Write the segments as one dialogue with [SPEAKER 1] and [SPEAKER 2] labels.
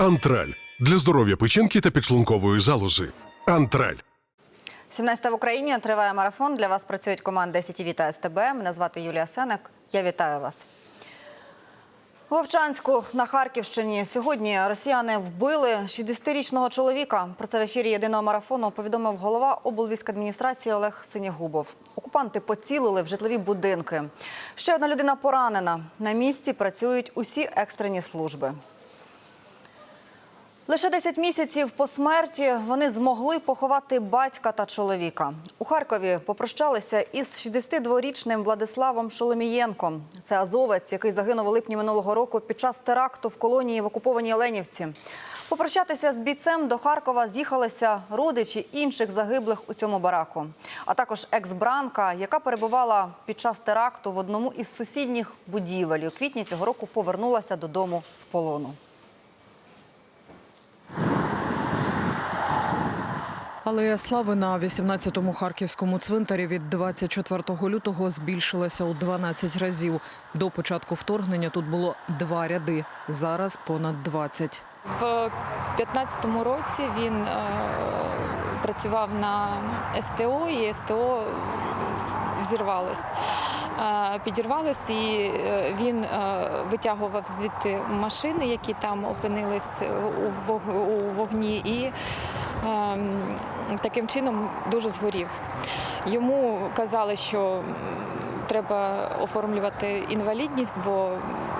[SPEAKER 1] Антраль для здоров'я печінки та підшлункової залози. Антраль.
[SPEAKER 2] 17 в Україні триває марафон. Для вас працюють команди СІТІВІ та СТБ. Мене звати Юлія Сенек. Я вітаю вас. Вовчанську на Харківщині сьогодні росіяни вбили 60-річного чоловіка. Про це в ефірі єдиного марафону повідомив голова облвійськадміністрації Олег Синягубов. Окупанти поцілили в житлові будинки. Ще одна людина поранена. На місці працюють усі екстрені служби. Лише 10 місяців по смерті вони змогли поховати батька та чоловіка. У Харкові попрощалися із 62-річним Владиславом Шоломієнком. Це азовець, який загинув у липні минулого року під час теракту в колонії в окупованій Оленівці. Попрощатися з бійцем до Харкова з'їхалися родичі інших загиблих у цьому бараку, а також екс-бранка, яка перебувала під час теракту в одному із сусідніх будівель. У квітні цього року повернулася додому з полону.
[SPEAKER 3] Алея слави на 18-му харківському цвинтарі від 24 лютого збільшилася у 12 разів. До початку вторгнення тут було два ряди. Зараз понад 20.
[SPEAKER 4] В 15-му році він е, працював на СТО, і СТО взірвалось. Е, Підірвалось, і е, він е, витягував звідти машини, які там опинились у вог- у вогні, і таким чином дуже згорів. Йому казали, що треба оформлювати інвалідність, бо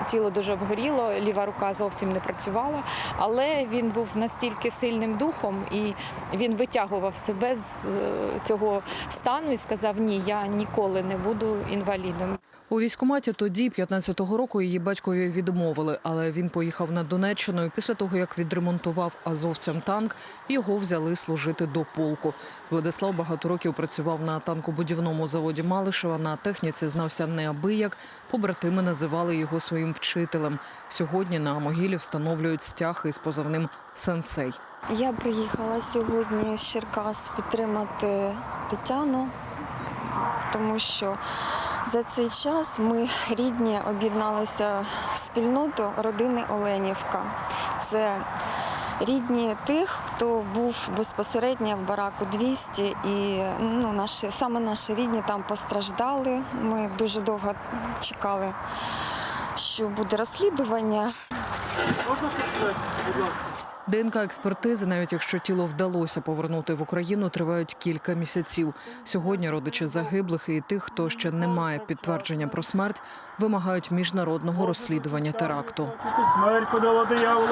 [SPEAKER 4] тіло дуже обгоріло, ліва рука зовсім не працювала. Але він був настільки сильним духом, і він витягував себе з е, цього стану і сказав: Ні, я ніколи не буду інвалідом.
[SPEAKER 3] У військкоматі тоді, 15-го року, її батькові відмовили, але він поїхав на Донеччину. І після того, як відремонтував азовцям танк, його взяли служити до полку. Владислав багато років працював на танкобудівному заводі Малишева. На техніці знався неабияк. Побратими називали його своїм вчителем. Сьогодні на могилі встановлюють стяг із позивним Сенсей.
[SPEAKER 5] Я приїхала сьогодні з Черкас підтримати Тетяну, тому що за цей час ми рідні об'єдналися в спільноту родини Оленівка. Це рідні тих, хто був безпосередньо в бараку 200, і ну, наші, саме наші рідні там постраждали. Ми дуже довго чекали, що буде розслідування.
[SPEAKER 3] ДНК-експертизи, навіть якщо тіло вдалося повернути в Україну, тривають кілька місяців. Сьогодні родичі загиблих і тих, хто ще не має підтвердження про смерть, вимагають міжнародного розслідування теракту.
[SPEAKER 6] Смерть подала диявола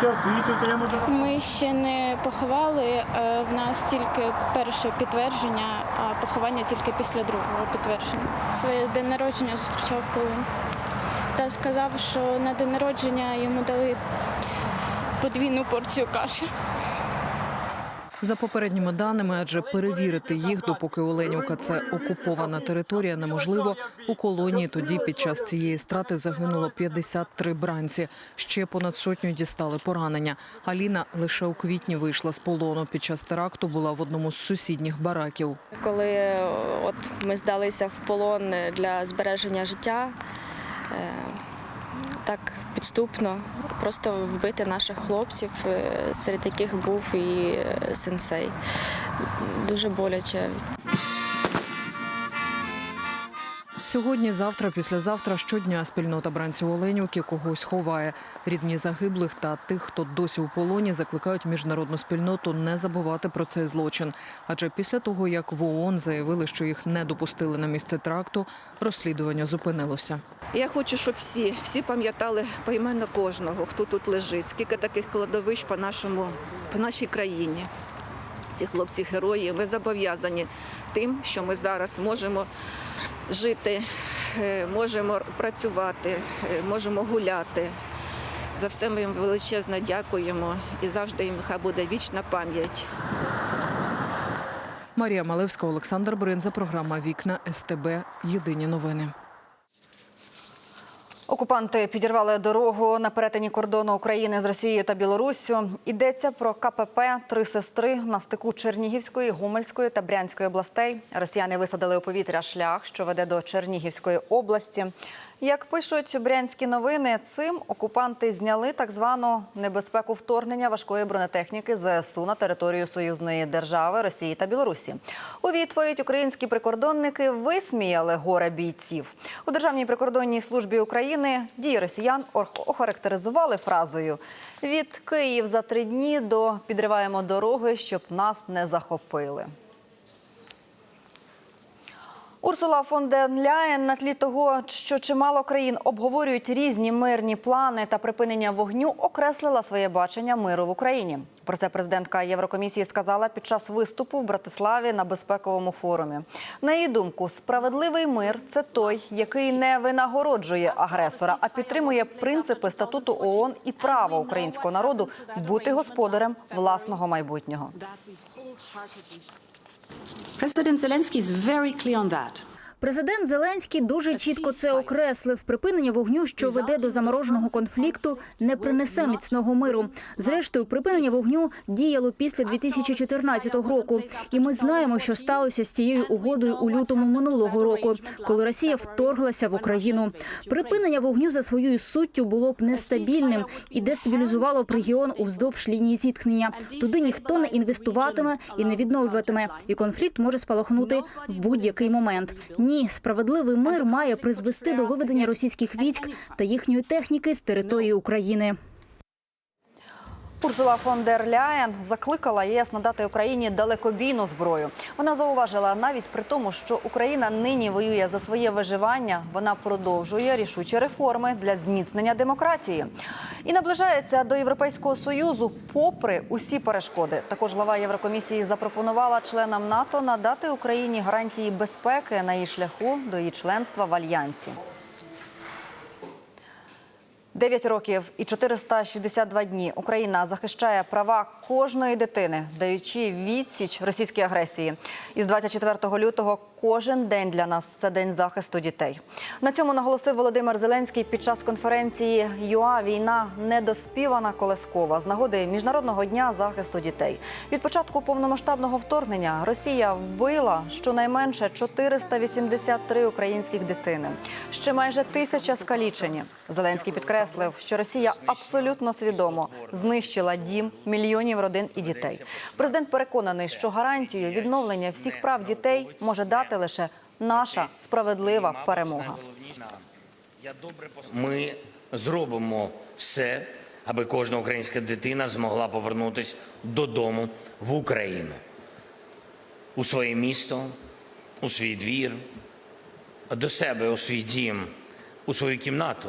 [SPEAKER 6] світу,
[SPEAKER 7] Ми ще не поховали. е, В нас тільки перше підтвердження, а поховання тільки після другого підтвердження. Своє день народження зустрічав в полон. Та сказав, що на день народження йому дали подвійну порцію каші.
[SPEAKER 3] За попередніми даними, адже перевірити їх, допоки Оленівка це окупована територія, неможливо. У колонії тоді під час цієї страти загинуло 53 бранці. Ще понад сотню дістали поранення. Аліна лише у квітні вийшла з полону. Під час теракту була в одному з сусідніх бараків.
[SPEAKER 8] Коли е, от ми здалися в полон для збереження життя, е, так підступно просто вбити наших хлопців, е, серед яких був і е, сенсей. Дуже боляче.
[SPEAKER 3] Сьогодні, завтра, післязавтра щодня спільнота бранців Оленівки когось ховає. Рідні загиблих та тих, хто досі у полоні, закликають міжнародну спільноту не забувати про цей злочин. Адже після того, як в ООН заявили, що їх не допустили на місце тракту, розслідування зупинилося.
[SPEAKER 9] Я хочу, щоб всі, всі пам'ятали поіменно кожного, хто тут лежить, скільки таких кладовищ по нашому, по нашій країні. Ці хлопці герої. Ми зобов'язані тим, що ми зараз можемо жити, е, можемо працювати, е, можемо гуляти. За все ми їм величезно дякуємо і завжди їм хай буде вічна пам'ять.
[SPEAKER 3] Марія Малевська, Олександр Бринза, програма Вікна СТБ. Єдині новини.
[SPEAKER 2] Окупанти підірвали дорогу на перетині кордону України з Росією та Білоруссю. Йдеться про КПП Три сестри на стику Чернігівської, Гумельської та Брянської областей. Росіяни висадили у повітря шлях, що веде до Чернігівської області. Як пишуть брянські новини, цим окупанти зняли так звану небезпеку вторгнення важкої бронетехніки ЗСУ на територію союзної держави Росії та Білорусі. У відповідь українські прикордонники висміяли горе бійців. У Державній прикордонній службі України дії росіян ох- охарактеризували фразою від Київ за три дні до підриваємо дороги, щоб нас не захопили. Урсула фон дер Ляєн на тлі того, що чимало країн обговорюють різні мирні плани та припинення вогню, окреслила своє бачення миру в Україні. Про це президентка Єврокомісії сказала під час виступу в Братиславі на безпековому форумі. На її думку, справедливий мир це той, який не винагороджує агресора, а підтримує принципи статуту ООН і право українського народу бути господарем власного майбутнього.
[SPEAKER 10] President Zelensky is very clear on that.
[SPEAKER 11] Президент Зеленський дуже чітко це окреслив. Припинення вогню, що веде до замороженого конфлікту, не принесе міцного миру. Зрештою, припинення вогню діяло після 2014 року, і ми знаємо, що сталося з цією угодою у лютому минулого року, коли Росія вторглася в Україну. Припинення вогню за своєю суттю було б нестабільним і дестабілізувало б регіон уздовж лінії зіткнення. Туди ніхто не інвестуватиме і не відновлюватиме, і конфлікт може спалахнути в будь-який момент. Ні, справедливий мир має призвести до виведення російських військ та їхньої техніки з території України.
[SPEAKER 2] Урсула фон дер Ляєн закликала ЄС надати Україні далекобійну зброю. Вона зауважила, навіть при тому, що Україна нині воює за своє виживання, вона продовжує рішучі реформи для зміцнення демократії і наближається до Європейського союзу, попри усі перешкоди. Також глава Єврокомісії запропонувала членам НАТО надати Україні гарантії безпеки на її шляху до її членства в альянсі. 9 років і 462 дні Україна захищає права кожної дитини, даючи відсіч російській агресії. Із 24 лютого кожен день для нас це день захисту дітей. На цьому наголосив Володимир Зеленський під час конференції ЮА Війна недоспівана колескова з нагоди міжнародного дня захисту дітей. Від початку повномасштабного вторгнення Росія вбила щонайменше 483 українських дитини. Ще майже тисяча скалічені. Зеленський підкреслив, що Росія абсолютно свідомо знищила дім мільйонів родин і дітей. Президент переконаний, що гарантію відновлення всіх прав дітей може дати лише наша справедлива перемога.
[SPEAKER 12] Ми зробимо все, аби кожна українська дитина змогла повернутися додому в Україну, у своє місто, у свій двір, до себе у свій дім, у свою кімнату,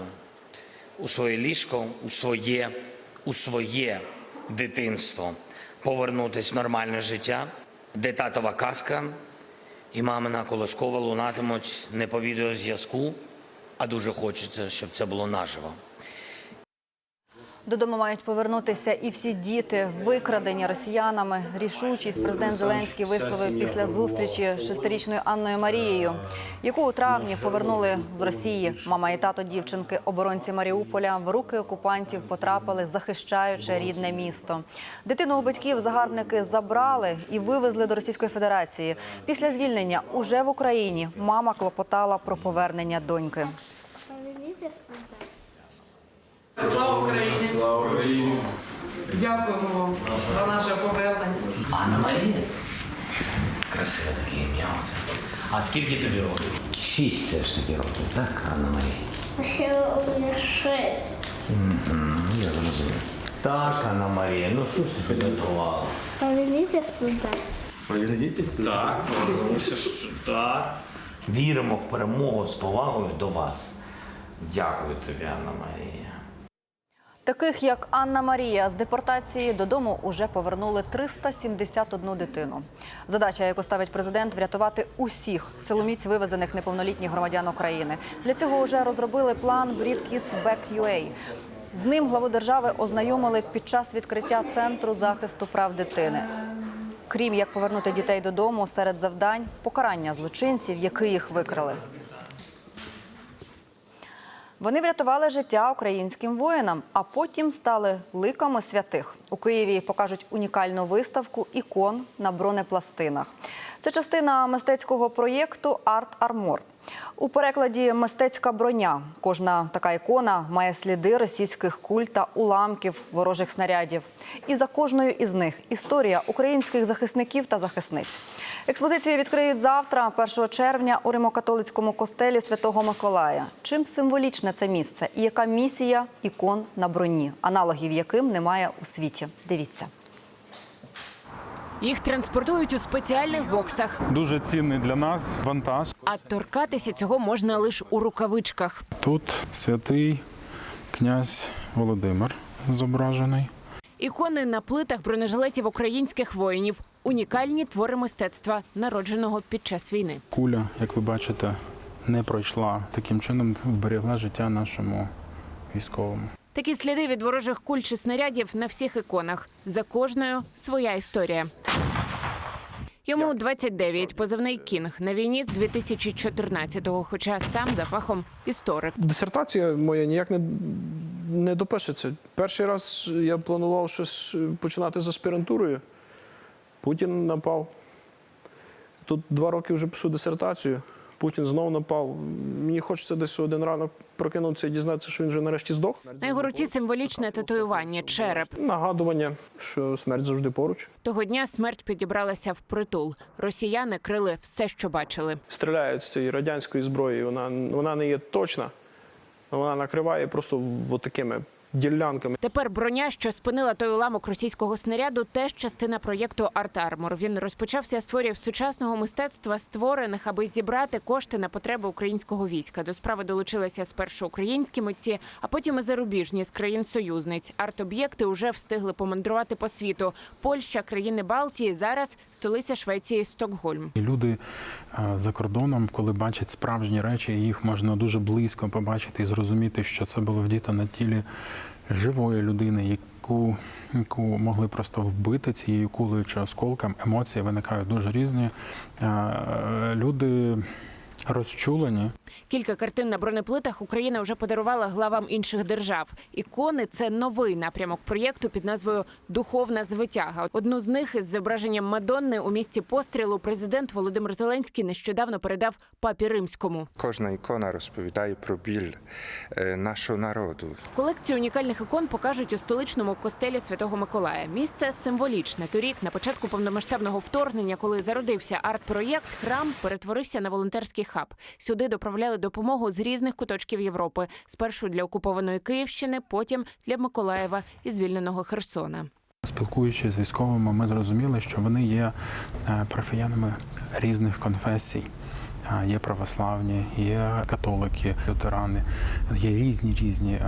[SPEAKER 12] у своє ліжко, у своє, у своє дитинство, повернутися в нормальне життя, де татова казка і мамина колоскова лунатимуть не по відеозв'язку, а дуже хочеться, щоб це було наживо.
[SPEAKER 2] Додому мають повернутися і всі діти, викрадені росіянами. Рішучість президент Зеленський висловив після зустрічі з шестирічною Анною Марією, яку у травні повернули з Росії. Мама і тато дівчинки, оборонці Маріуполя, в руки окупантів потрапили, захищаючи рідне місто. Дитину у батьків загарбники забрали і вивезли до Російської Федерації. Після звільнення уже в Україні мама клопотала про повернення доньки.
[SPEAKER 13] Слава Україні! Слава Україні! Дякуємо вам за наше повернення.
[SPEAKER 12] Анна Марія? Красиве таке ім'я. А скільки тобі років? Шість все ж таки років, так, Анна Марія?
[SPEAKER 7] Ще у мене шесть.
[SPEAKER 12] Я зрозумів. Так, Анна Марія, ну що ж ти підготувала?
[SPEAKER 7] Поверніться сюди.
[SPEAKER 12] Так, повернуся, так. Віримо в перемогу з повагою до вас. Дякую тобі, Анна Марія.
[SPEAKER 2] Таких як Анна Марія з депортації додому уже повернули 371 дитину. Задача, яку ставить президент, врятувати усіх силоміць вивезених неповнолітніх громадян України. Для цього вже розробили план Breed Kids Back. З ним главу держави ознайомили під час відкриття центру захисту прав дитини. Крім як повернути дітей додому, серед завдань покарання злочинців, які їх викрали. Вони врятували життя українським воїнам, а потім стали ликами святих. У Києві покажуть унікальну виставку ікон на бронепластинах. Це частина мистецького проєкту Арт Армор. У перекладі мистецька броня. Кожна така ікона має сліди російських куль та уламків ворожих снарядів. І за кожною із них історія українських захисників та захисниць. Експозицію відкриють завтра, 1 червня, у Римокатолицькому костелі Святого Миколая. Чим символічне це місце і яка місія ікон на броні, аналогів яким немає у світі. Дивіться.
[SPEAKER 14] Їх транспортують у спеціальних боксах,
[SPEAKER 6] Дуже цінний для нас вантаж.
[SPEAKER 14] а торкатися цього можна лише у рукавичках.
[SPEAKER 6] Тут святий князь Володимир зображений.
[SPEAKER 14] Ікони на плитах бронежилетів українських воїнів. Унікальні твори мистецтва, народженого під час війни.
[SPEAKER 6] Куля, як ви бачите, не пройшла. Таким чином вберегла життя нашому військовому.
[SPEAKER 14] Такі сліди від ворожих куль чи снарядів на всіх іконах. За кожною своя історія. Йому 29, позивний кінг на війні з 2014-го, хоча сам за фахом історик.
[SPEAKER 15] Дисертація моя ніяк не, не допишеться. Перший раз я планував щось починати з аспірантурою. Путін напав. Тут два роки вже пишу дисертацію. Путін знову напав. Мені хочеться десь один ранок прокинутися і дізнатися, що він вже нарешті здох.
[SPEAKER 14] На його руці символічне татуювання череп.
[SPEAKER 15] Нагадування, що смерть завжди поруч.
[SPEAKER 14] Того дня смерть підібралася в притул. Росіяни крили все, що бачили.
[SPEAKER 15] Стріляють з цієї радянської зброї. Вона, вона не є точна, вона накриває просто от такими ділянками.
[SPEAKER 14] Тепер броня, що спинила той уламок російського снаряду, теж частина проєкту Арт Армор. Він розпочався з творів сучасного мистецтва, створених, аби зібрати кошти на потреби українського війська. До справи долучилися спершу українські митці, а потім і зарубіжні з країн союзниць. Арт-об'єкти вже встигли помандрувати по світу. Польща, країни Балтії, зараз столиця Швеції Стокгольм.
[SPEAKER 6] Люди е, за кордоном, коли бачать справжні речі, їх можна дуже близько побачити і зрозуміти, що це було вдіто на тілі живої людини, яку, яку могли просто вбити цією кулею чи осколком. Емоції виникають дуже різні. Е, Люди розчулені.
[SPEAKER 14] Кілька картин на бронеплитах Україна вже подарувала главам інших держав. Ікони це новий напрямок проєкту під назвою Духовна звитяга. Одну з них із зображенням Мадонни у місті пострілу президент Володимир Зеленський нещодавно передав папі римському.
[SPEAKER 16] Кожна ікона розповідає про біль е, нашого народу.
[SPEAKER 14] Колекцію унікальних ікон покажуть у столичному костелі Святого Миколая. Місце символічне. Торік, на початку повномасштабного вторгнення, коли зародився арт-проєкт, храм перетворився на волонтерський хаб. Сюди доправляли допомогу з різних куточків Європи. Спершу для окупованої Київщини, потім для Миколаєва і звільненого Херсона.
[SPEAKER 6] Спілкуючись з військовими, ми зрозуміли, що вони є е, парафіянами різних конфесій. Є православні, є католики, лютерани, є різні різні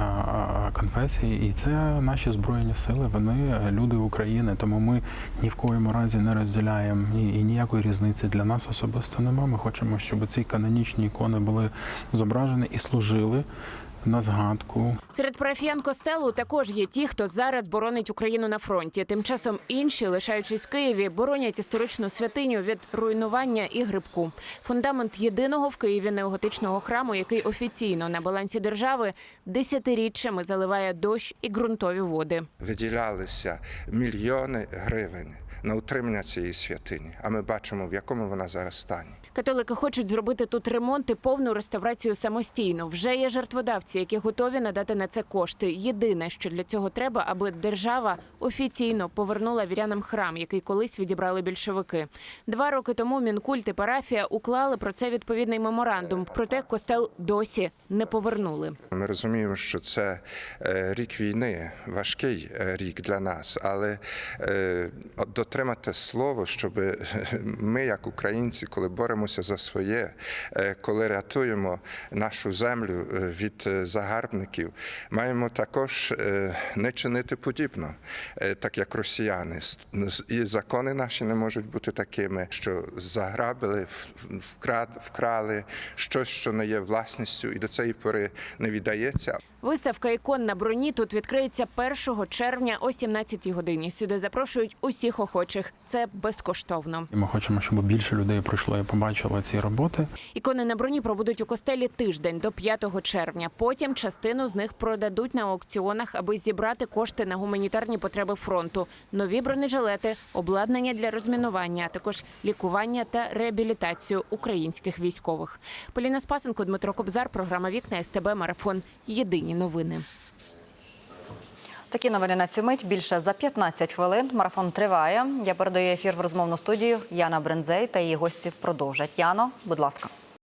[SPEAKER 6] конфесії, і це наші збройні сили. Вони люди України. Тому ми ні в коєму разі не розділяємо і ніякої різниці для нас особисто немає. Ми хочемо, щоб ці канонічні ікони були зображені і служили на згадку
[SPEAKER 14] Серед парафіян костелу також є ті, хто зараз боронить Україну на фронті. Тим часом інші, лишаючись в Києві, боронять історичну святиню від руйнування і грибку. Фундамент єдиного в Києві неоготичного храму, який офіційно на балансі держави десятиріччями заливає дощ і ґрунтові води.
[SPEAKER 16] Виділялися мільйони гривень на утримання цієї святині. А ми бачимо, в якому вона зараз стані.
[SPEAKER 14] Католики хочуть зробити тут ремонт і повну реставрацію самостійно. Вже є жертводавці, які готові надати на це кошти. Єдине, що для цього треба, аби держава офіційно повернула вірянам храм, який колись відібрали більшовики. Два роки тому мінкульт і парафія уклали про це відповідний меморандум. Проте костел досі не повернули.
[SPEAKER 16] Ми розуміємо, що це е, рік війни, важкий е, рік для нас, але е, дотримати слово, щоб ми, як українці, коли боремося за своє, е, коли рятуємо нашу землю е, від е, загарбників, маємо також не чинити подібно, так як росіяни. І закони наші не можуть бути такими, що заграбили, вкрали щось, що не є власністю, і до цієї пори не віддається.
[SPEAKER 14] Виставка ікон на броні тут відкриється 1 червня о 17 годині. Сюди запрошують усіх охочих. Це безкоштовно.
[SPEAKER 6] Ми хочемо, щоб більше людей прийшло і побачило ці роботи.
[SPEAKER 14] Ікони на броні пробудуть у костелі тиждень до 5 червня. Потім частину з них продадуть на аукціонах, аби зібрати кошти на гуманітарні потреби фронту, нові бронежилети, обладнання для розмінування, а також лікування та реабілітацію українських військових. Поліна Спасенко, Дмитро Кобзар, програма Вікна СТБ Марафон. Єдині новини.
[SPEAKER 2] Такі новини на цю мить більше за 15 хвилин. Марафон триває. Я передаю ефір в розмовну студію. Яна Брензей та її гості продовжать. Яно, будь ласка.